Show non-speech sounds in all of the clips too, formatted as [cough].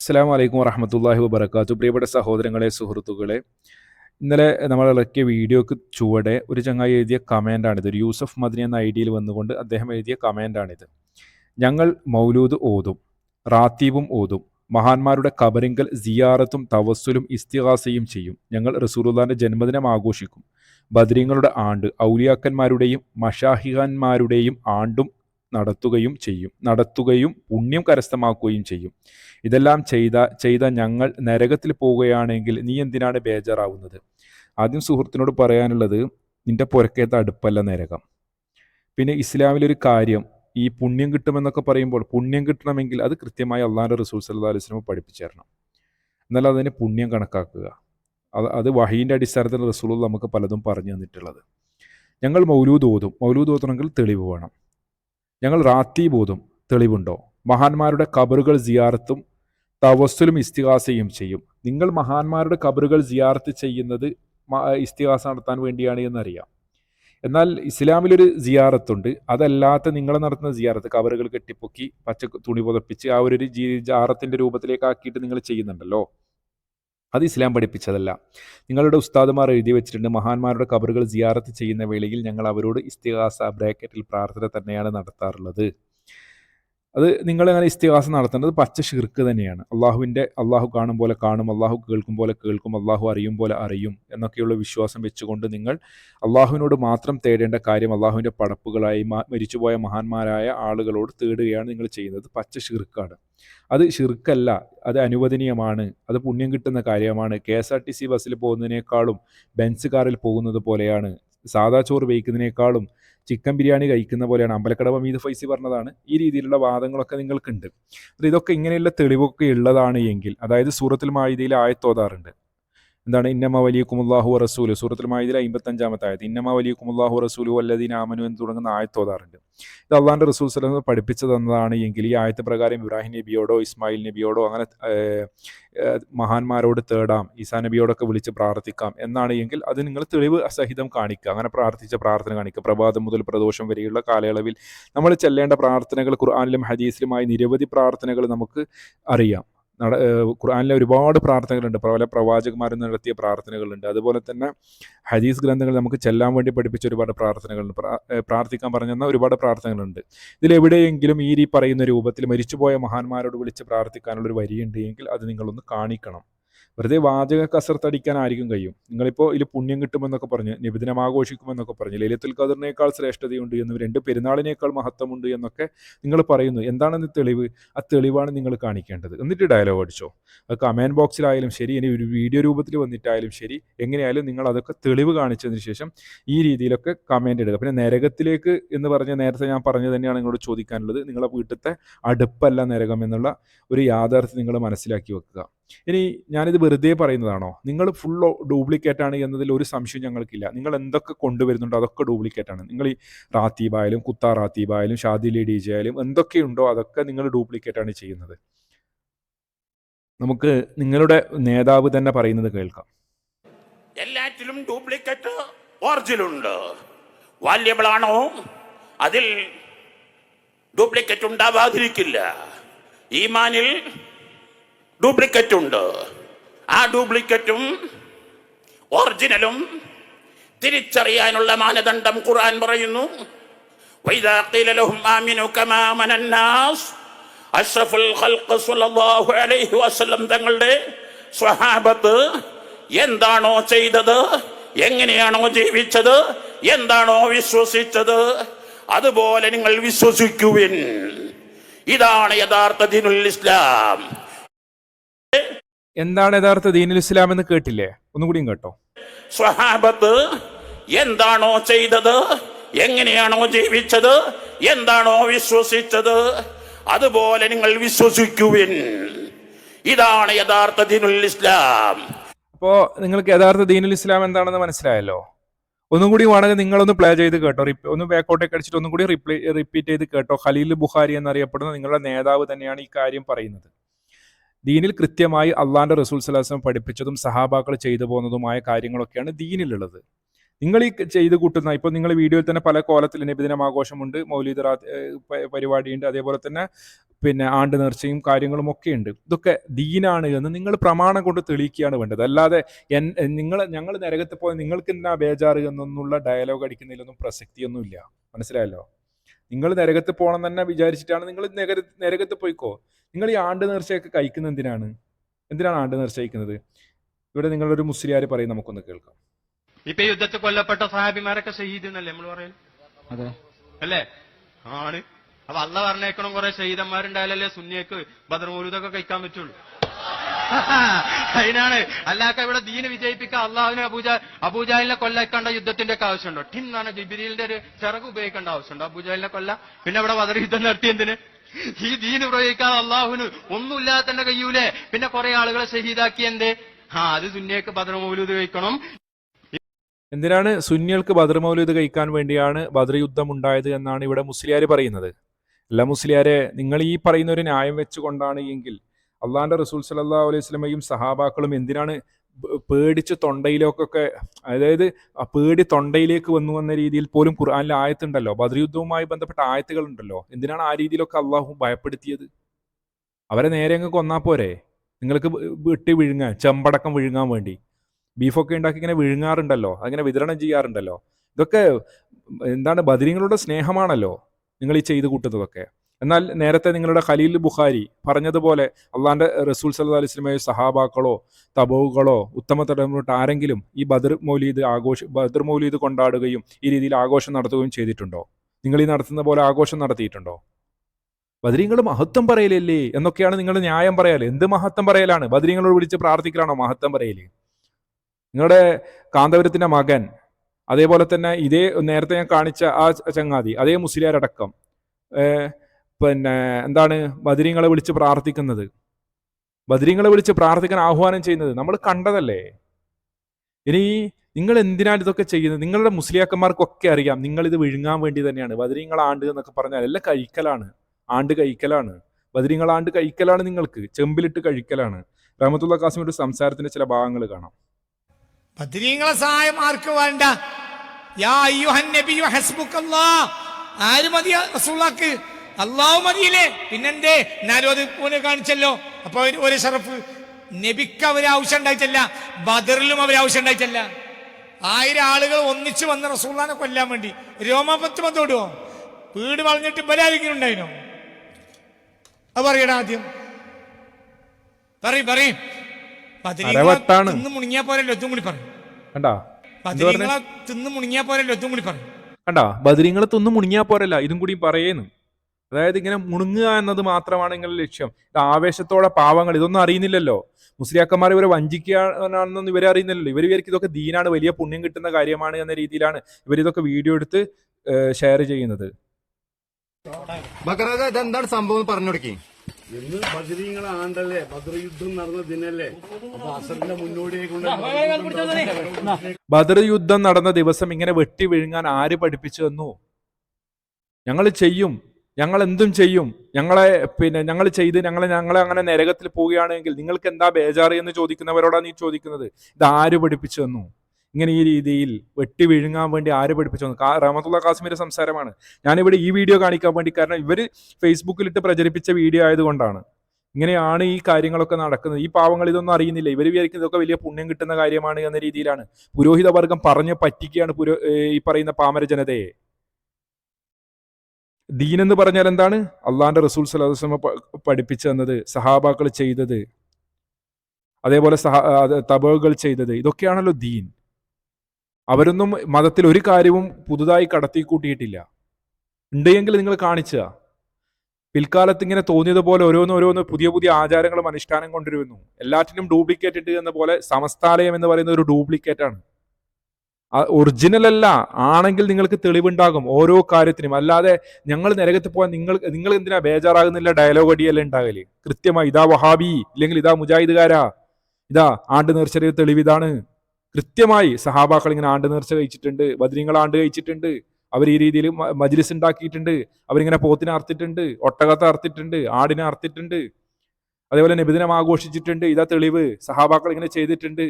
അസ്സാം വലൈക്കും വറഹമത്തല്ലാഹി വബർക്കാത്തു പ്രിയപ്പെട്ട സഹോദരങ്ങളെ സുഹൃത്തുക്കളെ ഇന്നലെ നമ്മൾ ഇറക്കിയ വീഡിയോക്ക് ചുവടെ ഒരു ചങ്ങായി എഴുതിയ കമന്റാണിത്. ഒരു യൂസഫ് മദിനി എന്ന ഐ ഡിയിൽ വന്നുകൊണ്ട് അദ്ദേഹം എഴുതിയ കമന്റാണിത്. ഞങ്ങൾ മൗലൂദ് ഓതും റാത്തീബും ഓതും മഹാന്മാരുടെ കബറിങ്കൽ സിയാറത്തും തവസ്സുലും ഇസ്തിഹാസയും ചെയ്യും. ഞങ്ങൾ റസൂലുള്ളാന്റെ ജന്മദിനം ആഘോഷിക്കും. ബദ്രീങ്ങളുടെ ആണ്ട് ഔലിയാക്കന്മാരുടെയും മഷാഹിഖാന്മാരുടെയും ആണ്ടും നടത്തുകയും ചെയ്യും. നടത്തുകയും പുണ്യം കരസ്ഥമാക്കുകയും ചെയ്യും. ഇതെല്ലാം ചെയ്ത ചെയ്ത ഞങ്ങൾ നരകത്തിൽ പോവുകയാണെങ്കിൽ നീ എന്തിനാണ് ബേജാറാവുന്നത്? ആദ്യം സുഹൃത്തിനോട് പറയാനുള്ളത് നിന്റെ പുരക്കേത്ത അടുപ്പല്ല നരകം. പിന്നെ ഇസ്ലാമിലൊരു കാര്യം ഈ പുണ്യം കിട്ടുമെന്നൊക്കെ പറയുമ്പോൾ പുണ്യം കിട്ടണമെങ്കിൽ അത് കൃത്യമായി അള്ളാഹിന്റെ റസൂൽ സല്ലാ അലൈഹി സ്വലമ പഠിപ്പിച്ചു തരണം എന്നാൽ അതിനെ പുണ്യം കണക്കാക്കുക. അത് അത് വഹീന്റെ അടിസ്ഥാനത്തിൽ റസൂൾ നമുക്ക് പലതും പറഞ്ഞു തന്നിട്ടുള്ളത്. ഞങ്ങൾ മൗലൂദ് ഓതും. മൗലൂദ് ഓതണമെങ്കിൽ തെളിവ് വേണം. ഞങ്ങൾ റാത്തീബൂതും തെളിവുണ്ടോ? മഹാന്മാരുടെ കബറുകൾ സിയാറത്തും തവസ്സുലും ഇസ്തിഹാസയും ചെയ്യും. നിങ്ങൾ മഹാന്മാരുടെ കബറുകൾ സിയാർത്ത് ചെയ്യുന്നത് ഇസ്തിഹാസ നടത്താൻ വേണ്ടിയാണ് എന്നറിയാം. എന്നാൽ ഇസ്ലാമിലൊരു സിയാറത്തുണ്ട്. അതല്ലാത്ത നിങ്ങൾ നടത്തുന്ന സിയാറത്ത് കബറുകൾ കെട്ടിപ്പൊക്കി പച്ച തുണി പുതപ്പിച്ച് ആ ഒരു ജാറത്തിന്റെ രൂപത്തിലേക്ക് ആക്കിയിട്ട് നിങ്ങൾ ചെയ്യുന്നുണ്ടല്ലോ. അത് ഇസ്ലാം പഠിപ്പിച്ചതല്ല. നിങ്ങളുടെ ഉസ്താദുമാർ എഴുതി വെച്ചിട്ടുണ്ട് മഹാന്മാരുടെ കബറുകൾ സിയാറത്ത് ചെയ്യുന്ന വേളയിൽ ഞങ്ങൾ അവരോട് ഇസ്തിഹാസ ബ്രാക്കറ്റിൽ പ്രാർത്ഥന തന്നെയാണ് നടത്താറുള്ളത്. അത് നിങ്ങൾ അങ്ങനെ ഇസ്തിഹാസം നടത്തേണ്ടത് പച്ച ഷിർക്ക് തന്നെയാണ്. അള്ളാഹുവിന്റെ അള്ളാഹു കാണും പോലെ കാണും അള്ളാഹു കേൾക്കും പോലെ കേൾക്കും അള്ളാഹു അറിയും പോലെ അറിയും എന്നൊക്കെയുള്ള വിശ്വാസം വെച്ചുകൊണ്ട് നിങ്ങൾ അള്ളാഹുവിനോട് മാത്രം തേടേണ്ട കാര്യം അള്ളാഹുവിന്റെ പടപ്പുകളായി മരിച്ചുപോയ മഹാന്മാരായ ആളുകളോട് തേടുകയാണ് നിങ്ങൾ ചെയ്യുന്നത്. പച്ച ഷിർക്കാണ് അത് ഷിർക്കല്ല അത് അനുവദനീയമാണ് അത് പുണ്യം കിട്ടുന്ന കാര്യമാണ്. K S R T C ബസ്സിൽ പോകുന്നതിനേക്കാളും ബെൻസ് കാറിൽ പോകുന്നത് പോലെയാണ്. സാദാ ചോറ് വയ്ക്കുന്നതിനേക്കാളും ചിക്കൻ ബിരിയാണി കഴിക്കുന്ന പോലെയാണ്. അമ്പലക്കടവ് മീത് ഫൈസി പറഞ്ഞതാണ്. ഈ രീതിയിലുള്ള വാദങ്ങളൊക്കെ നിങ്ങൾക്കുണ്ട്. അപ്പോൾ ഇതൊക്കെ ഇങ്ങനെയുള്ള തെളിവൊക്കെ ഉള്ളതാണ് എങ്കിൽ അതായത് സൂറത്തിൽ മാഹിതിയിൽ ആയത്തോതാറുണ്ട് എന്താണ്? ഇന്നമ വലിയ കുമുല്ലാഹു റസൂൽ. സൂറത്തിൽ മായതിൽ അമ്പത്തഞ്ചാമത്തെ ആയത് ഇന്നമ വലിയ കുമുല്ലാഹു റസൂലു വല്ലദീൻ ആമനു എന്ന് തുടങ്ങുന്ന ആയത്ത് ഓതാറുണ്ട്. ഇത് അള്ളാന്റെ റസൂൽ സ്വലം പഠിപ്പിച്ചു തന്നതാണ് എങ്കിൽ ഈ ആയത്ത് പ്രകാരം ഇബ്രാഹിം നബിയോടോ ഇസ്മായിൽ നബിയോടോ അങ്ങനെ മഹാന്മാരോട് തേടാം. ഈസാ നബിയോടൊക്കെ വിളിച്ച് പ്രാർത്ഥിക്കാം എന്നാണ് എങ്കിൽ അത് നിങ്ങൾ തെളിവ് സഹിതം കാണിക്കുക. അങ്ങനെ പ്രാർത്ഥിച്ച പ്രാർത്ഥന കാണിക്കുക. പ്രഭാതം മുതൽ പ്രദോഷം വരെയുള്ള കാലയളവിൽ നമ്മൾ ചെല്ലേണ്ട പ്രാർത്ഥനകൾ ഖുർആാനിലും ഹദീസിലുമായി നിരവധി പ്രാർത്ഥനകൾ നമുക്ക് അറിയാം. നട ഖുർആാനിലെ ഒരുപാട് പ്രാർത്ഥനകളുണ്ട്. പല പ്രവാചകന്മാർ നടത്തിയ പ്രാർത്ഥനകളുണ്ട്. അതുപോലെ തന്നെ ഹദീസ് ഗ്രന്ഥങ്ങൾ നമുക്ക് ചെല്ലാൻ വേണ്ടി പഠിപ്പിച്ച ഒരുപാട് പ്രാർത്ഥനകളുണ്ട്. പ്രാർത്ഥിക്കാൻ പറഞ്ഞെന്ന ഒരുപാട് പ്രാർത്ഥനകളുണ്ട്. ഇതിലെവിടെയെങ്കിലും ഈ പറയുന്ന രൂപത്തിൽ മരിച്ചുപോയ മഹാന്മാരോട് വിളിച്ച് പ്രാർത്ഥിക്കാനുള്ള ഒരു വരിയുണ്ട് എങ്കിൽ അത് നിങ്ങളൊന്ന് കാണിക്കണം. വെറുതെ വാചക കസർത്തടിക്കാനായിരിക്കും കഴിയും. നിങ്ങളിപ്പോൾ ഇതിൽ പുണ്യം കിട്ടുമെന്നൊക്കെ പറഞ്ഞ് നിബിദിനം ആഘോഷിക്കുമെന്നൊക്കെ പറഞ്ഞ് ലലിത്തുൽ ഖദറിനേക്കാൾ ശ്രേഷ്ഠതയുണ്ട് എന്നും രണ്ട് പെരുന്നാളിനേക്കാൾ മഹത്വമുണ്ട് എന്നൊക്കെ നിങ്ങൾ പറയുന്നു. എന്താണെന്ന് തെളിവ്? ആ തെളിവാണ് നിങ്ങൾ കാണിക്കേണ്ടത്. എന്നിട്ട് ഡയലോഗ് അടിച്ചോ. അത് കമന്റ് ബോക്സിലായാലും ശരി ഇനി ഒരു വീഡിയോ രൂപത്തിൽ വന്നിട്ടായാലും ശരി എങ്ങനെയായാലും നിങ്ങൾ അതൊക്കെ തെളിവ് കാണിച്ചതിന് ശേഷം ഈ രീതിയിലൊക്കെ കമന്റ് ഇടുക. പിന്നെ നരകത്തിലേക്ക് എന്ന് പറഞ്ഞ നേരത്തെ ഞാൻ പറഞ്ഞു തന്നെയാണ് നിങ്ങളോട് ചോദിക്കാനുള്ളത്. നിങ്ങളുടെ വീട്ടിലത്തെ അടുപ്പല്ല നരകം എന്നുള്ള ഒരു യാഥാർത്ഥ്യം നിങ്ങൾ മനസ്സിലാക്കി വെക്കുക. ഇനി ഞാനിത് വെറുതെ പറയുന്നതാണോ? നിങ്ങൾ ഫുൾ ഡ്യൂപ്ലിക്കേറ്റ് ആണ് എന്നതിൽ ഒരു സംശയം ഞങ്ങൾക്കില്ല. നിങ്ങൾ എന്തൊക്കെ കൊണ്ടുവരുന്നുണ്ടോ അതൊക്കെ ഡ്യൂപ്ലിക്കേറ്റ് ആണ്. നിങ്ങൾ ഈ റാത്തീബായാലും കുത്താ റാത്തീബായാലും ഷാദിലി ഡി ജെ ആയാലും എന്തൊക്കെയുണ്ടോ അതൊക്കെ നിങ്ങൾ ഡ്യൂപ്ലിക്കേറ്റ് ആണ് ചെയ്യുന്നത്. നമുക്ക് നിങ്ങളുടെ നേതാവ് തന്നെ പറയുന്നത് കേൾക്കാം. എല്ലാറ്റിലും ഡ്യൂപ്ലിക്കേറ്റ് ഒറിജിനുണ്ട്. വാല്യബിളാണോ അതിൽ ഡ്യൂപ്ലിക്കേറ്റ് ഉണ്ടാവാതിരിക്കില്ല. ഈമാനിൽ ഡ്യൂപ്ലിക്കറ്റ് ഉണ്ട് ആ ഡ്യൂപ്ലിക്കറ്റും ഒറിജിനലും തിരിച്ചറിയാനുള്ള മാനദണ്ഡം ഖുർആൻ പറയുന്നു. തങ്ങളുടെ സ്വഹാബത്ത് എന്താണോ ചെയ്തത് എങ്ങനെയാണോ ജീവിച്ചത് എന്താണോ വിശ്വസിച്ചത് അതുപോലെ നിങ്ങൾ വിശ്വസിക്കുവിൻ. ഇതാണ് യഥാർത്ഥ ദിനുൽ ഇസ്ലാം. എന്താണ് യഥാർത്ഥ ദീനുൽ ഇസ്ലാം എന്ന് കേട്ടില്ലേ? ഒന്നുകൂടിയും കേട്ടോ. സ്വഹാബത്ത് എന്താണോ ചെയ്തത്? എങ്ങനെയാണോ ജീവിച്ചത്? എന്താണോ വിശ്വസിച്ചത്? അതുപോലെ നിങ്ങൾ വിശ്വസിക്കുവിൻ. ഇതാണ് യഥാർത്ഥ ദീനുൽ ഇസ്ലാം. അപ്പോ നിങ്ങൾക്ക് യഥാർത്ഥ ദീനുൽ ഇസ്ലാം എന്താണെന്ന് മനസ്സിലായല്ലോ? ഒന്നും കൂടി വേണമെങ്കിൽ നിങ്ങളൊന്ന് പ്ലേ ചെയ്ത് കേട്ടോ. ഒന്ന് ബാക്കോട്ടേക്ക് അടിച്ചിട്ട് ഒന്നും കൂടി റിപ്ലൈ റിപ്പീറ്റ് ചെയ്ത് കേട്ടോ. ഖലീൽ ബുഖാരി എന്നറിയപ്പെടുന്ന നിങ്ങളുടെ നേതാവ് തന്നെയാണ് ഈ കാര്യം പറയുന്നത്. ദീനിൽ കൃത്യമായി അള്ളാഹാന്റെ റസൂൽ സലാസം പഠിപ്പിച്ചതും സഹാബാക്കൾ ചെയ്തു പോകുന്നതുമായ കാര്യങ്ങളൊക്കെയാണ് ദീനിലുള്ളത്. നിങ്ങൾ ഈ ചെയ്ത് കൂട്ടുന്ന ഇപ്പോൾ നിങ്ങൾ വീഡിയോയിൽ തന്നെ പല കോലത്തിൽ നബിദിനം ആഘോഷമുണ്ട് മൗലീദ് പരിപാടിയുണ്ട് അതേപോലെ തന്നെ പിന്നെ ആണ്ട് നേർച്ചയും കാര്യങ്ങളും ഒക്കെ ഉണ്ട്. ഇതൊക്കെ ദീനാണ് എന്ന് നിങ്ങൾ പ്രമാണം കൊണ്ട് തെളിയിക്കുകയാണ് വേണ്ടത്. അല്ലാതെ എൻ നിങ്ങൾ ഞങ്ങൾ നരകത്ത് പോയ നിങ്ങൾക്ക് എന്നാ ബേജാറ് എന്നൊന്നുള്ള ഡയലോഗ് അടിക്കുന്നതിലൊന്നും പ്രസക്തിയൊന്നുമില്ല. മനസ്സിലായല്ലോ? നിങ്ങൾ നരകത്ത് പോകണം തന്നെ വിചാരിച്ചിട്ടാണ് നിങ്ങൾ നരകത്ത് പോയിക്കോ? നിങ്ങൾ ഈ ആണ്ട് നേർച്ചയൊക്കെ കഴിക്കുന്നത് എന്തിനാണ്? എന്തിനാണ് ആണ്ട് നേർച്ച കഴിക്കുന്നത്? ഇവിടെ നിങ്ങളൊരു മുസ്ലിയാർ പറയും നമുക്കൊന്ന് കേൾക്കാം. ഇപ്പൊ യുദ്ധത്തിൽ കൊല്ലപ്പെട്ട സഹാബിമാരൊക്കെ ഷഹീദ് എന്നല്ലേ നമ്മൾ പറയുന്നത് അതെ. അല്ലേ? ആണ്. അപ്പൊ അല്ല പറഞ്ഞേക്കണം കുറെ ഷഹീദന്മാരുണ്ടായാലല്ലേ സുന്നിയക്ക് ബദർമൂലൂദൊക്കെ കഴിക്കാൻ പറ്റുള്ളൂ. [laughs] അതിനാണ്. അല്ലാക്ക ഇവിടെ ദീന് വിജയിപ്പിക്കാൻ അള്ളാഹുവിനെ അബൂജ അബൂജാലിനെ കൊല്ലേക്കേണ്ട യുദ്ധത്തിന്റെ ഒക്കെ ആവശ്യമുണ്ടോ. ടിം എന്നാണ് ജിബിരിലിന്റെ ഒരു ചിറക് ഉപയോഗിക്കേണ്ട ആവശ്യമുണ്ടോ. അബൂജാലിനെ കൊല്ല. പിന്നെ ഇവിടെ ബദർ യുദ്ധം നടത്തി എന്തിന് ഈ ദീന് പ്രയോഗിക്കാൻ അള്ളാഹുവിന് ഒന്നുമില്ലാതെ കഴിയൂലേ പിന്നെ കുറെ ആളുകളെ ഷഹീദാക്കി എന്തേ? ആ അത് സുന്നിയക്ക് ബദർമൂലൂദ് കഴിക്കണം. എന്തിനാണ് സുന്നികൾക്ക് ബദർ മൗലൂദ് കഴിക്കാൻ വേണ്ടിയാണ് ഭദ്രയുദ്ധം യുദ്ധം ഉണ്ടായത് എന്നാണ് ഇവിടെ മുസ്ലിയാർ പറയുന്നത്. അല്ല മുസ്ലിയാരെ നിങ്ങൾ ഈ പറയുന്ന ഒരു ന്യായം വെച്ചുകൊണ്ടാണ് എങ്കിൽ അള്ളാഹാന്റെ റസൂൽ സല്ലാ അലൈഹി സ്വലമയും സഹാബാക്കളും എന്തിനാണ് പേടിച്ച് തൊണ്ടയിലേക്കൊക്കെ അതായത് പേടി തൊണ്ടയിലേക്ക് വന്നു എന്ന രീതിയിൽ പോലും ഖുർആാനിലെ ആയത്തുണ്ടല്ലോ. ബദ്രയുദ്ധവുമായി ബന്ധപ്പെട്ട ആയത്തുകൾ ഉണ്ടല്ലോ എന്തിനാണ് ആ രീതിയിലൊക്കെ അള്ളാഹു ഭയപ്പെടുത്തിയത്? അവരെ നേരെ അങ്ങ് കൊന്നാ പോരെ? നിങ്ങൾക്ക് വെട്ടി വിഴുങ്ങാൻ ചെമ്പടക്കം വിഴുങ്ങാൻ വേണ്ടി. ബീഫൊക്കെ ഉണ്ടാക്കി ഇങ്ങനെ വിഴുങ്ങാറുണ്ടല്ലോ. അങ്ങനെ വിതരണം ചെയ്യാറുണ്ടല്ലോ. ഇതൊക്കെ എന്താണ് ബദരീങ്ങളുടെ സ്നേഹമാണല്ലോ നിങ്ങൾ ഈ ചെയ്തു കൂട്ടുന്നതൊക്കെ. എന്നാൽ നേരത്തെ നിങ്ങളുടെ ഖലീൽ ബുഖാരി പറഞ്ഞതുപോലെ അള്ളാന്റെ റസൂൽ സല്ലാ അലൈഹി സ്വലമയോ സഹാബാക്കളോ തബോകളോ ഉത്തമ തലമുറ ആരെങ്കിലും ഈ ബദർ മൗലീദ് ആഘോഷ ബദർ മൗലീദ് കൊണ്ടാടുകയും ഈ രീതിയിൽ ആഘോഷം നടത്തുകയും ചെയ്തിട്ടുണ്ടോ? നിങ്ങൾ ഈ നടത്തുന്ന പോലെ ആഘോഷം നടത്തിയിട്ടുണ്ടോ? ബദരീങ്ങൾ മഹത്വം പറയലല്ലേ? എന്നൊക്കെയാണ് നിങ്ങൾ ന്യായം പറയാൽ എന്ത് മഹത്വം പറയലാണ്? ബദരീങ്ങളോട് വിളിച്ച് പ്രാർത്ഥിക്കലാണോ മഹത്വം പറയൽ? നിങ്ങളുടെ കാന്തപുരത്തിന്റെ മകൻ അതേപോലെ തന്നെ ഇതേ നേരത്തെ ഞാൻ കാണിച്ച ആ ചങ്ങാതി അതേ മുസ്ലിയാരടക്കം പിന്നെ എന്താണ് ബദരീങ്ങളെ വിളിച്ച് പ്രാർത്ഥിക്കുന്നത്? ബദരീങ്ങളെ വിളിച്ച് പ്രാർത്ഥിക്കാൻ ആഹ്വാനം ചെയ്യുന്നത് നമ്മൾ കണ്ടതല്ലേ? ഇനി നിങ്ങൾ എന്തിനാണ് ഇതൊക്കെ ചെയ്യുന്നത്? നിങ്ങളുടെ മുസ്ലിയാക്കന്മാർക്കൊക്കെ അറിയാം നിങ്ങൾ ഇത് വിഴുങ്ങാൻ വേണ്ടി തന്നെയാണ്. ബദരീങ്ങൾ ആണ്ട് എന്നൊക്കെ പറഞ്ഞാൽ എല്ലാം കഴിക്കലാണ്. ആണ്ട് കഴിക്കലാണ്. ബദരീങ്ങൾ ആണ്ട് കഴിക്കലാണ് നിങ്ങൾക്ക്. ചെമ്പിലിട്ട് കഴിക്കലാണ്. റഹമത്തുള്ള കാസിമിയുടെ സംസാരത്തിന്റെ ചില ഭാഗങ്ങൾ കാണാം. ബദ്രീങ്ങളെ സഹായം ആർക്ക് വേണ്ട. യാ ആര് മതി റസൂലാക്ക് അള്ളാഹു മതിയില്ലേ? പിന്നെന്തേ? എന്നാലും അത് ഓനെ കാണിച്ചല്ലോ. അപ്പൊ ഒരു- ഷറഫ് നബിക്ക് അവർ ആവശ്യം ഉണ്ടായിട്ടല്ല ബദറിലും അവർ ആവശ്യം ഉണ്ടായിട്ടല്ല. ആയിരം ആളുകൾ ഒന്നിച്ചു വന്ന റസൂള്ളാനെ കൊല്ലാൻ വേണ്ടി. രോമപത്ത് ബന്ധോടുവോ വീട് വളഞ്ഞിട്ട് ഇവരാരെങ്കിലും ഉണ്ടായിനോ? അത് പറയടാ ആദ്യം. പറയും പറയും. തിന്ന് മുണിങ്ങിയാ പോരല്ലോ എത്തും കൂടി പറയും. തിന്ന് മുണിങ്ങിയാ പോരല്ലോ എത്തും കൂടി പറയും. കണ്ടാ? ബദരിങ്ങളെ തിന്ന് മുണുങ്ങിയാ പോരല്ല ഇതും കൂടി പറയുന്നു. അതായത് ഇങ്ങനെ മുണുങ്ങുക എന്നത് മാത്രമാണ് നിങ്ങളുടെ ലക്ഷ്യം. ഇത് ആവേശത്തോടെ പാവങ്ങൾ ഇതൊന്നും അറിയുന്നില്ലല്ലോ. മുസ്ലിയാക്കന്മാർ ഇവരെ വഞ്ചിക്കുകയാണെന്നൊന്നും ഇവരെ അറിയുന്നില്ലല്ലോ. ഇവർ ഇവർക്ക് ഇതൊക്കെ ദീനാണ് വലിയ പുണ്യം കിട്ടുന്ന കാര്യമാണ് എന്ന രീതിയിലാണ് ഇവർ ഇതൊക്കെ വീഡിയോ എടുത്ത് ഷെയർ ചെയ്യുന്നത്. എന്താണ് ഇതെന്താണ് സംഭവം പറഞ്ഞു കൊടുക്കി. ഇന്ന് ബദരീങ്ങളെ ആണ്ടല്ലേ? ബദർ യുദ്ധം നടന്ന ദിനല്ലേ? അപ്പൊ അസറിന്റെ മുന്നോടിയായി ബദർ യുദ്ധം നടന്ന ദിവസം ഇങ്ങനെ വെട്ടി വിഴുങ്ങാൻ ആര് പഠിപ്പിച്ചു തന്നു? ഞങ്ങൾ ചെയ്യും. ഞങ്ങൾ എന്തും ചെയ്യും. ഞങ്ങളെ പിന്നെ ഞങ്ങൾ ചെയ്ത് ഞങ്ങളെ ഞങ്ങളെ അങ്ങനെ നരകത്തിൽ പോവുകയാണെങ്കിൽ നിങ്ങൾക്ക് എന്താ ബേജാറ് എന്ന് ചോദിക്കുന്നവരോടാണ് നീ ചോദിക്കുന്നത്? ഇത് ആര് പഠിപ്പിച്ചു തന്നു? ഇങ്ങനെ ഈ രീതിയിൽ വെട്ടി വിഴുങ്ങാൻ വേണ്ടി ആര് പഠിപ്പിച്ചു തന്നു? റഹമത്തുള്ള കാശ്മീർ സംസാരമാണ്. ഞാനിവിടെ ഈ വീഡിയോ കാണിക്കാൻ വേണ്ടി കാരണം ഇവർ ഫേസ്ബുക്കിലിട്ട് പ്രചരിപ്പിച്ച വീഡിയോ ആയതുകൊണ്ടാണ്. ഇങ്ങനെയാണ് ഈ കാര്യങ്ങളൊക്കെ നടക്കുന്നത്. ഈ പാവങ്ങൾ ഇതൊന്നും അറിയുന്നില്ല. ഇവർ വിചാരിക്കുന്നത് ഇതൊക്കെ വലിയ പുണ്യം കിട്ടുന്ന കാര്യമാണ് എന്ന രീതിയിലാണ്. പുരോഹിത വർഗം പറഞ്ഞ് പറ്റിക്കുകയാണ് പുരോ ഈ പറയുന്ന പാമര ജനതയെ ദീൻ എന്ന് പറഞ്ഞാൽ എന്താണ്? അള്ളാഹിന്റെ റസൂൽ സലാഹുസ്ലമ പഠിപ്പിച്ചു തന്നത് സഹാബാക്കൾ ചെയ്തത്. അതേപോലെ സഹ തബകൾ ചെയ്തത്. ഇതൊക്കെയാണല്ലോ ദീൻ. അവരൊന്നും മതത്തിൽ ഒരു കാര്യവും പുതുതായി കടത്തി കൂട്ടിയിട്ടില്ല ഉണ്ടെങ്കിൽ നിങ്ങൾ കാണിച്ചുക പിൽക്കാലത്ത് ഇങ്ങനെ തോന്നിയതുപോലെ ഓരോന്ന് ഓരോന്ന് പുതിയ പുതിയ ആചാരങ്ങളും അനുഷ്ഠാനം കൊണ്ടുവരുന്നു. എല്ലാറ്റിനും ഡ്യൂപ്ലിക്കേറ്റ് ഇട്ട് എന്ന പോലെ സമസ്താലയം എന്ന് പറയുന്ന ഒരു ഡ്യൂപ്ലിക്കേറ്റ് ആണ് ഒറിജിനൽ അല്ല ആണെങ്കിൽ നിങ്ങൾക്ക് തെളിവുണ്ടാകും ഓരോ കാര്യത്തിനും. അല്ലാതെ ഞങ്ങൾ നരകത്ത് പോയാൽ നിങ്ങൾ നിങ്ങൾ എന്തിനാ ബേജാറാകുന്നില്ല ഡയലോഗ് അടിയല്ല ഉണ്ടാകൽ? കൃത്യമായി ഇതാ വഹാബി ഇല്ലെങ്കിൽ ഇതാ മുജാഹിദുകാരാ. ഇതാ ആണ്ട് നേർച്ചയുടെ തെളിവ് ഇതാണ്. കൃത്യമായി സഹാബാക്കൾ ഇങ്ങനെ ആണ്ട് നേർച്ച കഴിച്ചിട്ടുണ്ട് ബദ്രീങ്ങൾ ആണ്ട് കഴിച്ചിട്ടുണ്ട്. അവർ ഈ രീതിയിൽ മജ്ലിസ് ഉണ്ടാക്കിയിട്ടുണ്ട്. അവരിങ്ങനെ പോത്തിനെ അർത്തിട്ടുണ്ട് ഒട്ടകത്തെ അർത്തിട്ടുണ്ട് ആടിനെ അർത്തിട്ടുണ്ട് അതേപോലെ നബിദിനം ആഘോഷിച്ചിട്ടുണ്ട്. ഇതാ തെളിവ്. സഹാബാക്കൾ ഇങ്ങനെ ചെയ്തിട്ടുണ്ട്.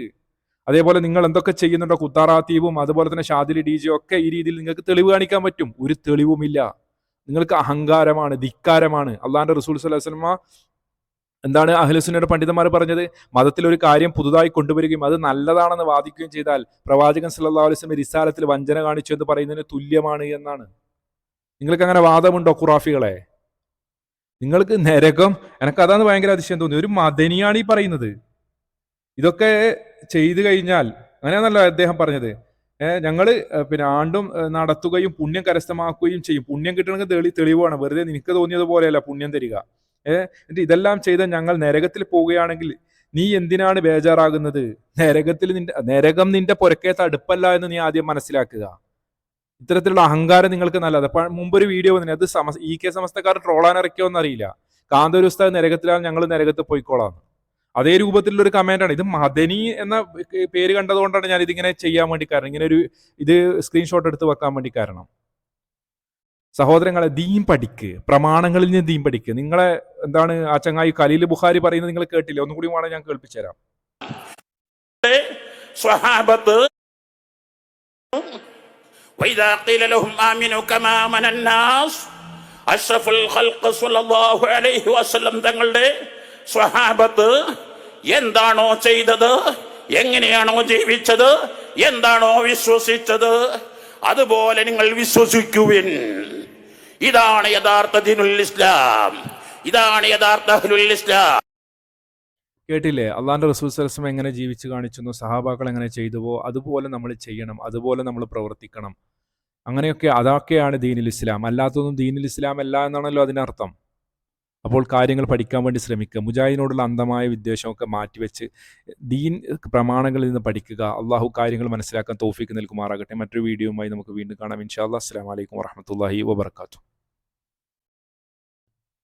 അതേപോലെ നിങ്ങൾ എന്തൊക്കെ ചെയ്യുന്നുണ്ടോ കുത്താറാത്തീവും അതുപോലെ തന്നെ ഷാദിലി ഡി ജെ ഒക്കെ ഈ രീതിയിൽ നിങ്ങൾക്ക് തെളിവ് കാണിക്കാൻ പറ്റും. ഒരു തെളിവുമില്ല. നിങ്ങൾക്ക് അഹങ്കാരമാണ് ധിക്കാരമാണ്. അള്ളാഹാന്റെ റസൂൽ വസല്ലമ എന്താണ് അഹ്ലുസുന്നയുടെ പണ്ഡിതന്മാർ പറഞ്ഞത്? മതത്തിൽ ഒരു കാര്യം പുതുതായി കൊണ്ടുവരികയും അത് നല്ലതാണെന്ന് വാദിക്കുകയും ചെയ്താൽ പ്രവാചകൻ സല്ലല്ലാഹു അലൈഹി വസല്ലം റിസാലത്തിൽ വഞ്ചന കാണിച്ചു എന്ന് പറയുന്നതിന് തുല്യമാണ് എന്നാണ്. നിങ്ങൾക്ക് അങ്ങനെ വാദമുണ്ടോ ഖുറാഫികളെ? നിങ്ങൾക്ക് നരകം എനിക്ക് അതാണ് ഭയങ്കര അതിശയം തോന്നി ഒരു മദനിയാണ് ഈ പറയുന്നത്. ഇതൊക്കെ ചെയ്തു കഴിഞ്ഞാൽ അങ്ങനെയാണല്ലോ അദ്ദേഹം പറഞ്ഞത്. ഏഹ് ഞങ്ങൾ പിന്നെ ആണ്ടും നടത്തുകയും പുണ്യം കരസ്ഥമാക്കുകയും ചെയ്യും. പുണ്യം കിട്ടണമെങ്കിൽ തെളി തെളിവാണ് വെറുതെ നിനക്ക് തോന്നിയതുപോലെയല്ല പുണ്യം തരിക. ഏഹ് എന്നിട്ട് ഇതെല്ലാം ചെയ്ത ഞങ്ങൾ നരകത്തിൽ പോവുകയാണെങ്കിൽ നീ എന്തിനാണ് ബേജാറാകുന്നത്? നരകത്തിൽ നിന്റെ നരകം നിന്റെ പുരക്കേത്ത അടുപ്പല്ല എന്ന് നീ ആദ്യം മനസ്സിലാക്കുക. ഇത്തരത്തിലുള്ള അഹങ്കാരം നിങ്ങൾക്ക് നല്ലത്. മുമ്പൊരു വീഡിയോ വന്നിന് അത് സമ ഇ കെ സമസ്തക്കാർ ട്രോളാൻ ഇറക്കിയോ എന്നറിയില്ല. കാന്തൊരു ഉസ്താദ് നരകത്തിലാണ് ഞങ്ങൾ നരകത്ത് പോയിക്കോളാം അതേ രൂപത്തിലുള്ള ഒരു കമന്റ് ആണ് ഇത് മദനി എന്ന പേര് കണ്ടതുകൊണ്ടാണ് ഞാൻ ഇതിങ്ങനെ ചെയ്യാൻ വേണ്ടി കാരണം ഇങ്ങനെ ഒരു ഇത് സ്ക്രീൻഷോട്ട് എടുത്ത് വെക്കാൻ വേണ്ടി കാരണം സഹോദരങ്ങളെ ദീൻ പഠിക്ക് പ്രമാണങ്ങളിൽ നിന്ന് ദീൻ പഠിക്ക് നിങ്ങളെ എന്താണ് ആ ചങ്ങായി കലീൽ ബുഖാരി പറയുന്നത് നിങ്ങൾ കേട്ടില്ല ഒന്നും കൂടി വേണം ഞാൻ കേൾപ്പിച്ചു തരാം സ്വഹാബത്ത് وإذا قيل لهم آمنوا كما آمن الناس അഷ്റഫ് ഖൽഖ് സ്വല്ലല്ലാഹു അലൈഹി വസല്ലം തങ്ങളുടെ സ്വഹാബത്ത് എന്താണോ ചെയ്തത്? എങ്ങനെയാണോ ജീവിച്ചത്? എന്താണോ വിശ്വസിച്ചത്? അതുപോലെ നിങ്ങൾ വിശ്വസിക്കുവിൻ. ഇതാണ് യഥാർത്ഥ ദിനുൽ ഇസ്ലാം. ഇതാണ് യഥാർത്ഥ അഹ്ലുൽ ഇസ്ലാം. കേട്ടില്ലേ? അള്ളാന്റെ റസൂൽ സലസം എങ്ങനെ ജീവിച്ചു കാണിച്ചെന്നു സഹാബാക്കൾ എങ്ങനെ ചെയ്തുവോ അതുപോലെ നമ്മൾ ചെയ്യണം അതുപോലെ നമ്മൾ പ്രവർത്തിക്കണം. അങ്ങനെയൊക്കെ അതൊക്കെയാണ് ദീനുൽ ഇസ്ലാം. അല്ലാത്തതൊന്നും ദീനുൽ ഇസ്ലാം അല്ല എന്നാണല്ലോ അതിനർത്ഥം. അപ്പോൾ കാര്യങ്ങൾ പഠിക്കാൻ വേണ്ടി ശ്രമിക്കുക. മുജാഹിദിനോടുള്ള അന്ധമായ വിദ്വേഷമൊക്കെ മാറ്റിവെച്ച് ദീൻ പ്രമാണങ്ങളിൽ നിന്ന് പഠിക്കുക. അള്ളാഹു കാര്യങ്ങൾ മനസ്സിലാക്കാൻ തോഫിക്ക് നൽകുമാറാകട്ടെ. മറ്റൊരു വീഡിയോയുമായി നമുക്ക് വീണ്ടും കാണാം. ഇൻഷാ അല്ലാ അസ്സാം വലൈക്കും വറഹമത്തല്ലാഹി വബർക്കാത്തു